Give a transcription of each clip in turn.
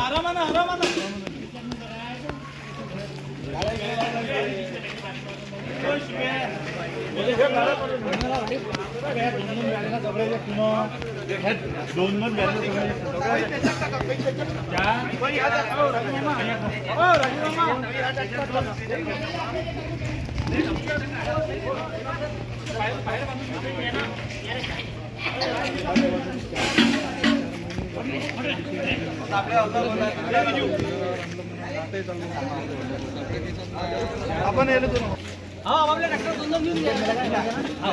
ಹರಮನ ಹರಮನ ಗಬರ आपण येलो हा आपल्या डॉक्टर दोन दोन घेऊन गेला हो.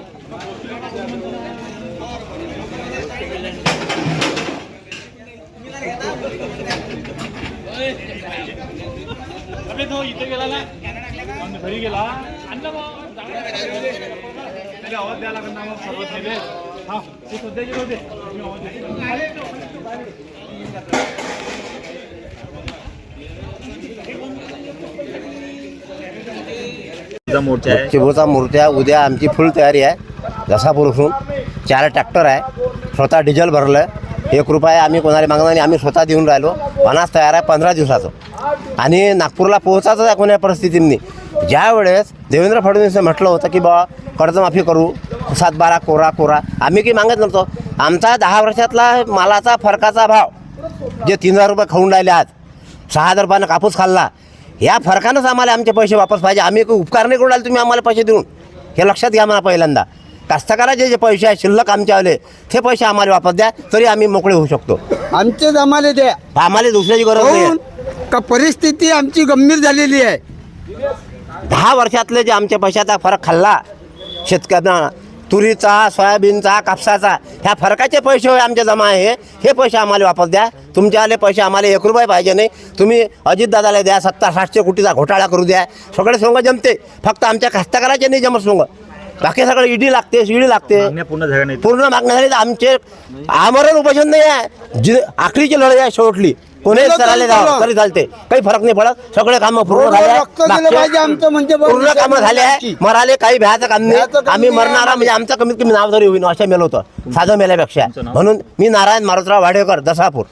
अरे तो इथे गेला ना. घरी गेला. अन्न त्याला आवाज द्यायला लागत ना मग सर्वच नेले हा ते सध्याचे होते. मी मोर्चा आहे. चिबूचा मूर्त्या. उद्या आमची फुल तयारी आहे. जसा पुरुषून चार ट्रॅक्टर आहे. स्वतः डिझेल भरलं. एक रुपया आम्ही कोणाला मागणार नाही. आम्ही स्वतः देऊन राहिलो. पन्नास तयार आहे पंधरा दिवसाचं. आणि नागपूरला पोहोचायचं आहे कोण्या परिस्थितींनी? ज्यावेळेस देवेंद्र फडणवीस म्हटलं होतं की बा कर्जमाफी करू. सात बारा कोरा कोरा. आम्ही काही मागत नव्हतो. आमचा दहा वर्षातला मालाचा फरकाचा भाव जे तीन हजार रुपये खाऊन राहिले आज सहा हजार रुपयानं कापूस खाल्ला या फरकानंच आम्हाला आमचे पैसे वापस पाहिजे. आम्ही उपकार नाही करून राहिले तुम्ही आम्हाला पैसे देऊन. हे लक्षात घ्या मला पहिल्यांदा. कास्तकाराचे जे पैसे आहे शिल्लक आमचे आले ते पैसे आम्हाला वापस द्या तरी आम्ही मोकळे होऊ शकतो. आमचे जमाले द्या. आम्हाला दुसऱ्याची गरज नाही. काहून? का परिस्थिती आमची गंभीर झालेली आहे. दहा वर्षातले जे आमच्या पैशाचा फरक खाल्ला शेतकऱ्यांना तुरीचा सोयाबीनचा कापसाचा ह्या फरकाचे पैसे होय आमचे जमा आहे. हे पैसे आम्हाला वापस द्या. तुमचे आले पैसे आम्हाला एक रुपये पाहिजे नाही. तुम्ही अजितदादाला द्या सत्ता सातशे कोटीचा घोटाळा करू द्या. सगळे सोंग जमते. फक्त आमच्या कास्तकाराचे नाही जमत सोंग बाकी सगळं ईडी लागते शिडी लागते. पूर्ण झाल्या नाही पूर्ण मागण्या झाली तर आमचे आमरण उपोषण नाही आहे. जी आखरीची लढाई आहे शेवटली. कोणी चालले तरी चालते. काही फरक नाही पडत. सगळे कामं पूर्ण झाले आहे. रक्त दिलं मागचे पाहिजे आमचं म्हणजे पूर्ण कामं झाले आहे. मराले काही भ्याचं काम भ्याचं नाही काम आम्ही नाही मरणारा. म्हणजे आमचं कमीत कमी नाव तरी होईन. अशा मेल होतं. साधं मेल्यापेक्षा? म्हणून मी नारायण मारुतराव वाडेकर दसापूर.